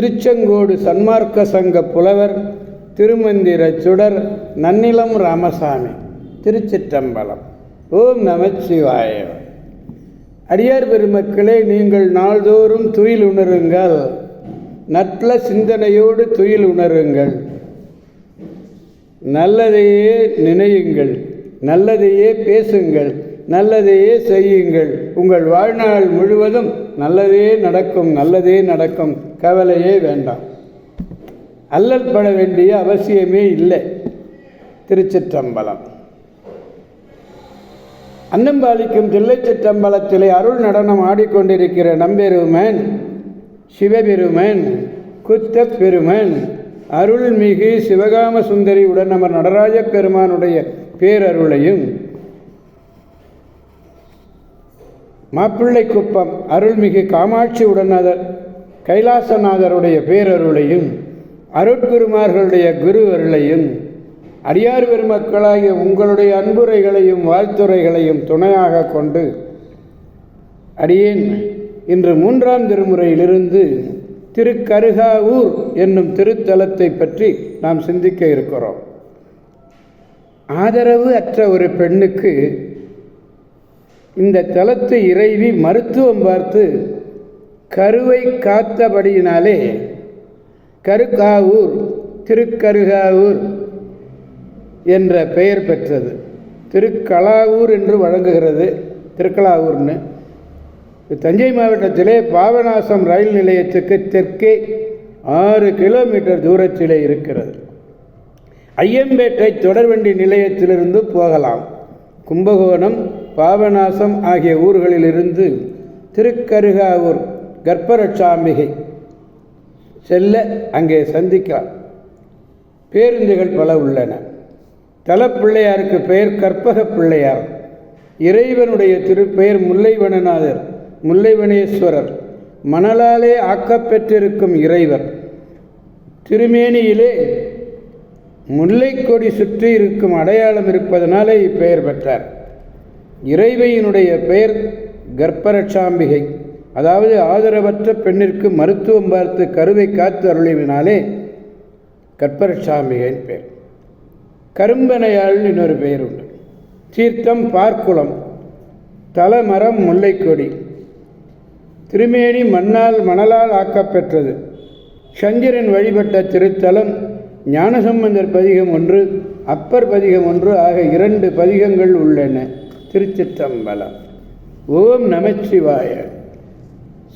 திருச்செங்கோடு சன்மார்க்க சங்க புலவர் திருமந்திர சுடர் நன்னிலம் ராமசாமி திருச்சிற்றம்பலம். ஓம் நமச்சிவாய அடியார் பெருமக்களே நீங்கள் நாள்தோறும் துயில் உணருங்கள். நட்ல சிந்தனையோடு துயில் உணருங்கள். நல்லதையே நினையுங்கள். நல்லதையே பேசுங்கள். நல்லதையே செய்யுங்கள். உங்கள் வாழ்நாள் முழுவதும் நல்லதே நடக்கும் நல்லதே நடக்கும். கவலையே வேண்டாம். அல்லல் பட வேண்டிய அவசியமே இல்லை. திருச்சிற்றம்பலம். அன்னம்பாலிக்கும் தில்லைச்சிற்றம்பலத்திலே அருள் நடனம் ஆடிக்கொண்டிருக்கிற நம்பெருமன் சிவபெருமன் குத்தப் பெருமன் அருள்மிகு சிவகாம சுந்தரி உடன் நமர் நடராஜ பெருமானுடைய பேரருளையும் மாப்பிள்ளை குப்பம் அருள்மிகு காமாட்சி உடனதர் கைலாசநாதருடைய பேரருளையும் அருட்குருமார்களுடைய குரு அருளையும் அடியார் பெருமக்களாகிய உங்களுடைய அன்புரைகளையும் வாழ்த்துறைகளையும் துணையாக கொண்டு அடியேன் இன்று மூன்றாம் திருமுறையிலிருந்து திருக்கருகாவூர் என்னும் திருத்தலத்தை பற்றி நாம் சிந்திக்க இருக்கிறோம். ஆதரவு அற்ற ஒரு பெண்ணுக்கு இந்த தலத்து இறைவி மருத்துவம் பார்த்து கருவை காத்தபடியினாலே கருக்காவூர் திருக்கருகாவூர் என்ற பெயர் பெற்றது. திருக்கலாவூர் என்று வழங்குகிறது. திருக்கலாவூர்னு. தஞ்சை மாவட்டத்திலே பாபநாசம் ரயில் நிலையத்துக்கு தெற்கே ஆறு கிலோமீட்டர் தூரத்திலே இருக்கிறது. ஐயம்பேட்டை தொடர்வண்டி நிலையத்திலிருந்து போகலாம். கும்பகோணம் பாபநாசம் ஆகிய ஊர்களிலிருந்து திருக்கருகாவூர் கர்ப்பரட்சாம்பிகை செல்ல அங்கே சந்திக்கலாம் பேருந்துகள் பல உள்ளன. தலப்பிள்ளையாருக்கு பெயர் கற்பக பிள்ளையார். இறைவனுடைய திருப்பெயர் முல்லைவனநாதர் முல்லைவனேஸ்வரர். மணலாலே ஆக்கப்பெற்றிருக்கும் இறைவர். திருமேனியிலே முல்லைக்கொடி சுற்றி இருக்கும் அடையாளம் இருப்பதனாலே இப்பெயர் பெற்றார். இறைவையினுடைய பெயர் கர்ப்பரட்சாம்பிகை. அதாவது ஆதரவற்ற பெண்ணிற்கு மருத்துவம் பார்த்து கருவை காத்து அருளினாலே கற்பரட்சாம்பிகையின் பெயர். கரும்பனையாள் இன்னொரு பெயர் உண்டு. தீர்த்தம் பார்க்குளம் தலமரம் முல்லைக்கொடி. திருமேனி மண்ணால் மணலால் ஆக்கப்பெற்றது. சந்திரன் வழிபட்ட திருத்தலம் ஞானசம்பந்தர் பதிகம் ஒன்று அப்பர் பதிகம் ஒன்று ஆக இரண்டு பதிகங்கள் உள்ளன. திருச்சிற்றம்பலம். ஓம் நமச்சிவாய.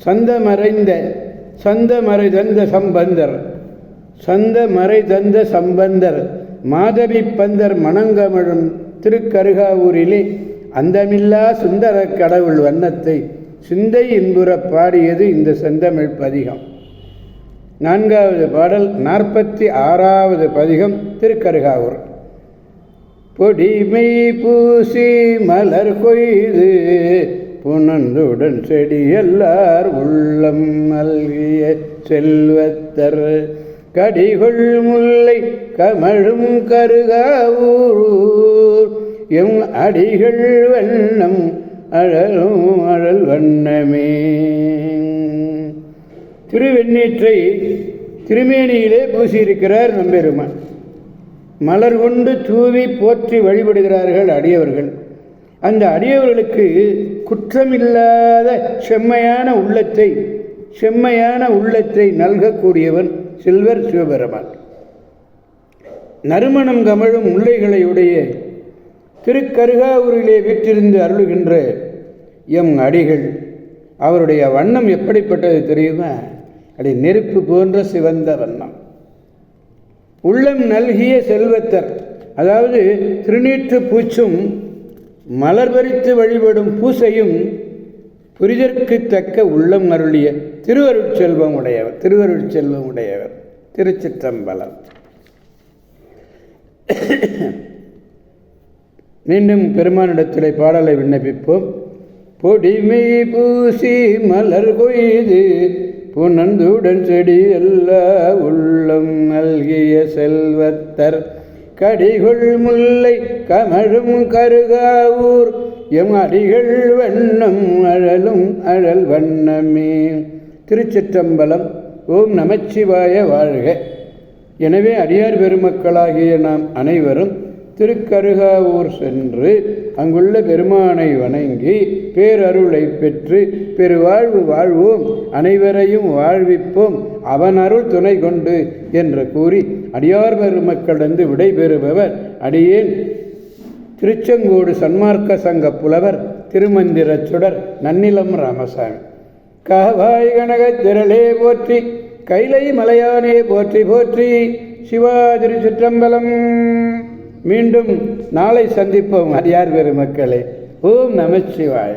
சந்தமறைந்த சந்தமறை தந்த சம்பந்தர் சந்தமறை தந்த சம்பந்தர் மாதவி பந்தர் மணங்கமழும் திருக்கருகாவூரிலே அந்தமில்லா சுந்தர கடவுள் வண்ணத்தை சிந்தை இன்புற பாடியது இந்த செந்தமிழ் பதிகம். நான்காவது பாடல் நாற்பத்தி ஆறாவது பதிகம் திருக்கருகாவூர். பொடிமை பூசி மலர் கொய்து புனந்துடன் செடியல்லார் உள்ளம் நல்கிய செல்வத்தர். கடிகொள் முல்லை கமழும் கருகாவூர் எம் அடிகள் வண்ணம் அழலும் அழல் வண்ணமே. திருவெண்ணீற்றை திருமேனியிலே பூசியிருக்கிறார் நம்பெருமான். மலர் கொண்டு தூவி போற்றி வழிபடுகிறார்கள் அடியவர்கள். அந்த அடியவர்களுக்கு குற்றமில்லாத செம்மையான உள்ளத்தை செம்மையான உள்ளத்தை நல்கக்கூடியவன் சில்வர் சிவபெருமான். நறுமணம் கமழும் முல்லைகளையுடைய திருக்கருகாவூரிலே வீற்றிருந்து அருளுகின்ற எம் அடிகள் அவருடைய வண்ணம் எப்படிப்பட்டது தெரியுமா? அது நெருப்பு போன்ற சிவந்த வண்ணம். உள்ளம் நல்கிய செல்வத்தர். அதாவது திருநீற்று பூச்சும் மலர் பறித்து வழிபடும் பூசையும் புரிதற்கு தக்க உள்ளம் அருளிய திருவருட்செல்வம் உடையவர் திருவருட்செல்வம் உடையவர் திருச்சிற்றம்பலம். மீண்டும் பெருமானிடத்திலே பாடலை விண்ணப்பிப்போம். பொடிமை பூசி மலர் கொய்து புனந்துடன் செடி எல்லா உள்ளம் நல்கிய செல்வத்தர். கடிகுள் முல்லை கமழும் கருகாவூர் எம் அடிகள் வண்ணம் அழலும் அழல் வண்ணமே. திருச்சிற்றம்பலம் ஓம் நமச்சிவாய வாழ்க. எனவே அடியார் பெருமக்களாகிய நாம் அனைவரும் திருக்கருகாவூர் சென்று அங்குள்ள பெருமானை வணங்கி பேரருளை பெற்று பெருவாழ்வு வாழ்வோம். அனைவரையும் வாழ்விப்போம். அவன் அருள் துணை கொண்டு என்று கூறி அடியார் பெருமக்களிடந்து விடைபெறுபவர் அடியேன் திருச்செங்கோடு சன்மார்க்க சங்க புலவர் திருமந்திரச் சுடர் நன்னிலம் ராமசாமி. கவாய் கனக திரளே போற்றி கைலை மலையானே போற்றி போற்றி சிவா திருச்சிற்றம்பலம். மீண்டும் நாளை சந்திப்போம். அடியார் பெருமக்களே. ஓம் நமச்சிவாய